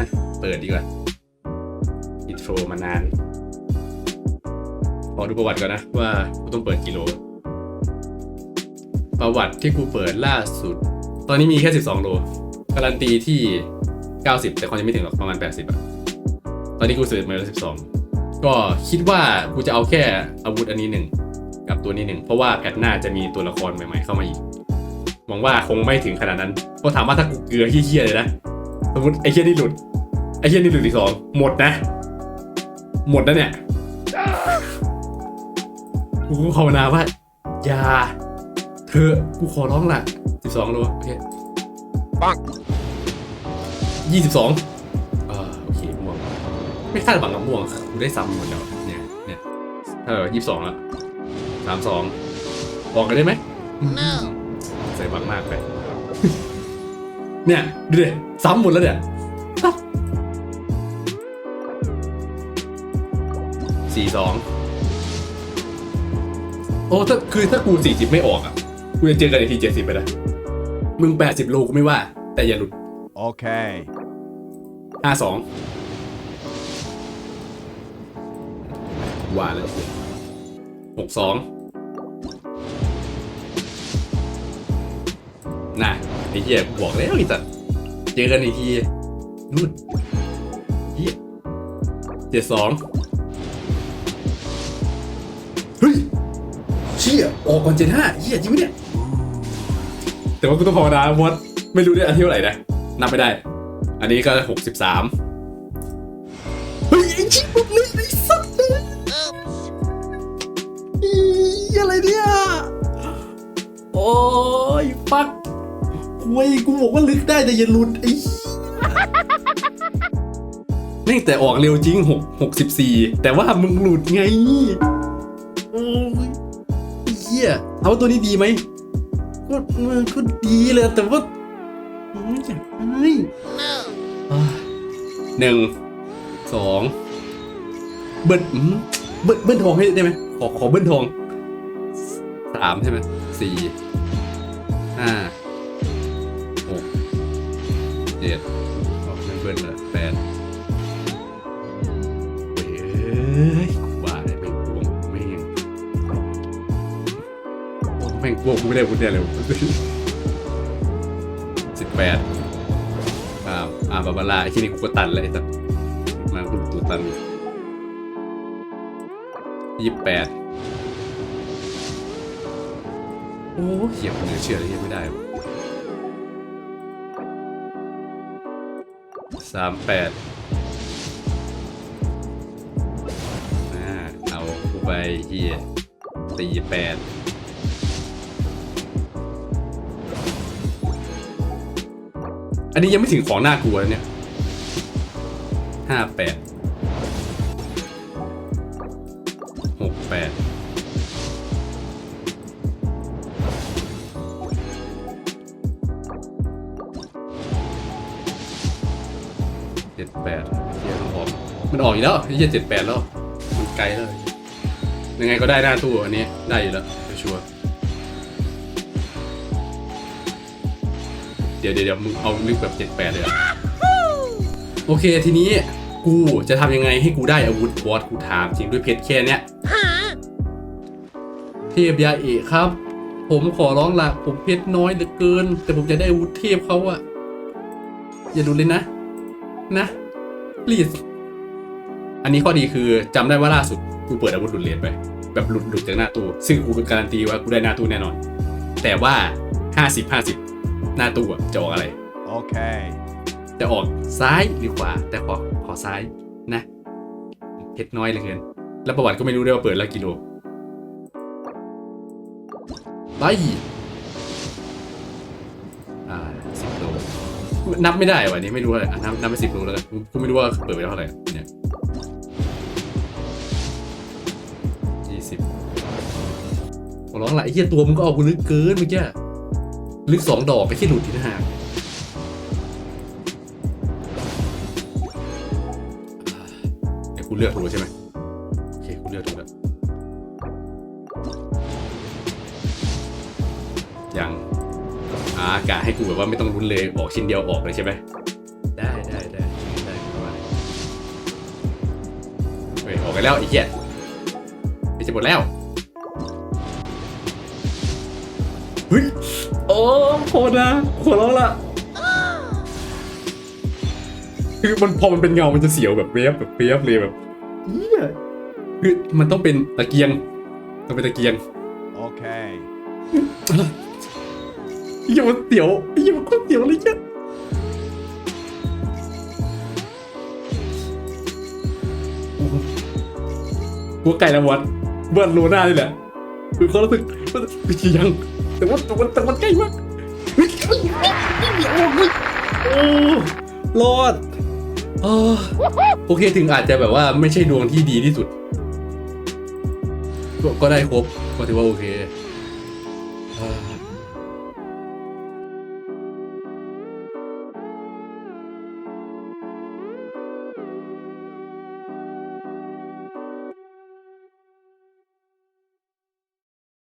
นะ เปิดดีกว่าอินโทรมานานขอดูประวัติก่อนนะว่ากูต้องเปิดกิโล ประวัติที่กูเปิดล่าสุด ตอนนี้มีแค่ 12 โล การันตีที่ 90 แต่ความยังไม่ถึงหรอกประมาณ 80อะตอนนี้กูเสิร์ชมาแล้ว12 ก็คิดว่ากูจะเอาแค่อาวุธอันนี้หนึ่งกับตัวนี้หนึ่งเพราะว่าแพทหน้าจะมีตัวละครใหม่ๆเข้ามาอีกหวังว่าคงไม่ถึงขนาดนั้นเพราะถามว่าถ้ากูเกลือเฮี้ยๆเลยนะสมมติไอ้เฮี้ยนี่หลุด ไอ้เฮี้ยนี่หลุดอีกสองหมดนะ หมดนะเนี่ยกูก็ภาวนาว่าอย่าเธอกูขอร้องละสิบสองโลโอเคปังยี่สิบสองอ่าโอเคม่วงไม่คาดหวังกับม่วงกูได้ซ้ำหมดแล้วเนี่ยเนี่ยเออยี่สิบสองละสามสองบอกกันได้ไหม No. ใส่บังมากไปเนี่ยดูดิซ้ำหมดแล้วเนี่ย สี่สองโอ้ถ้าคือถ้ากูสี่สิบไม่ออกอะ กูจะเจอกันในทีเจ็ดสิบไปนะมึงแปดสิบโลกูไม่ว่า แต่อย่าหลุด Okay. ห้าสองว่าแล้วหกสองน่ะไอ้เหี้ยกูบอกแล้วไอ้สัตว์เจอกันอีกทีนู่นเหี้ยเจ็ดสอง เฮ้ยเชี่ยออกก่อนเจ็ดห้าเหี้ยจริงไหมเนี่ย แต่ว่ากูต้องภาวนาเพราะว่าไม่รู้ได้อันที่เท่าไหร่นะ นับไม่ได้ อันนี้ก็หกสิบสามเฮ้ยไอ้ชิบมึงเลยไอ้สัตว์เลย Oops. อีอะไรเนี่ย โอ้ยฟักคุยกูบอกว่าลึกได้แต่อย่าหลุดไอ้แม่งแต่ออกเร็วจริงหกหกสิบสี่แต่ว่ามึงหลุดไง โอ้ยเหี้ยเอาตัวนี้ดีไหมก็มันก็ดีเลยแต่ว่าอยากให้หนึ่งสองเบิ้ลเบิ้ลเบิ้ลทองให้ได้ไหมขอขอเบิ้ลทองสามใช่ไหมสี่ห้าหกเจ็ดออกไม่เบิ้ลละแปดเฮ้ย แม่งกวงกูไม่ได้พูดเนี่ยเลยสิบแปดอ่าอ่าบาบาร่าไอ้ที่นี่กูก็ตันเลยไอ้สัสมาคุณตัวตันยี่สิบแปดโอ้เหี้ยคนเหนือเชื่อเลยเหี้ยไม่ได้สามแปดอ่าเอากูไปเฮียสี่แปด นนี้ยังไม่ถึงของน่ากลัวเนี่ยห้าแปดหกแปดเจ็ดแปดเฮียมันออกมันออกอีกแล้วเฮียเจ็ดแปดแล้ว มันไกลแล้ว ยังไงก็ได้หน้าตู้อันนี้ได้อยู่แล้วชัวร์ เดี๋ยวเดี๋ยวเดี๋ยวมึงเอาลึกแบบเจ็ดแปดเลยอะโอเคทีนี้กูจะทำยังไงให้กูได้อาวุธบอสกูถามจริงด้วยเพชรแค่เนี้ย Huh? เทพยาเอกครับ ผมขอร้องละผมเพชรน้อยเหลือเกิน แต่ผมจะได้อาวุธเทพเขาอะอย่าดูเลยนะ นะ please อันนี้ข้อดีคือจำได้ว่าล่าสุดกูเปิดอาวุธหลุดเหรียญไป แบบหลุดหลุดจากหน้าตู้ซึ่งกูการันตีว่ากูได้หน้าตู้แน่นอน แต่ว่า 50 50 หน้าตู้อะจะออกอะไร Okay. จะออกซ้ายหรือขวา แต่ขอขอซ้ายนะเพชรน้อยเหลือเกิน แล้วประวัติก็ไม่รู้ด้วยว่าเปิดแล้วกิโลไปอ่าสิบโลนับไม่ได้วะอันนี้ไม่รู้อะไรอะนับนับไปสิบโลแล้วกันกูกูไม่รู้ว่าเปิดไปเท่าไหร่เนี่ยยี่สิบขอร้องละไอ้เหี้ยตัวมึงก็เอากูลึกเกินเมื่อกี้ หรือสองดอกไปที่หลุดทีนะฮะเดี๋คุณเลือกถูกใช่ไหมโอเคคุณเลือกถูกแล้วยังอากาให้กูแบบว่าไม่ต้องรุนเลยออกชิ้นเดียวออกเลยใช่ไหมได้ได้ได้ได้ว่ออกไปแล้วไอ้เหี้ยไปจะหมดแล้วเฮ้ย โอ้โคนะหัวเราะละคือมันพอมันเป็นเงา มันจะเสียวแบบเวฟแบบเวฟเลยแบบเหี้ยคือมันต้องเป็นตะเกียง ต้องเป็นตะเกียง Okay. ไอ้เหี้ยมันเสียวไอ้เหี้ยมันโคตรเสียวเลยเจ้ะหัวไก่ละวัดเบิร์นโลหน้านี่แหละคือเขารู้สึกว่าตะเกียง แต่ว่าแต่มันแต่มันใกล้มากเฮ้ยเฮ้ยเฮ้ยเฮ้ยโอ้ยโอ้รอดเออโอเคถึงอาจจะแบบว่าไม่ใช่ดวงที่ดีที่สุด ก็ได้ครบก็ถือว่าโอเค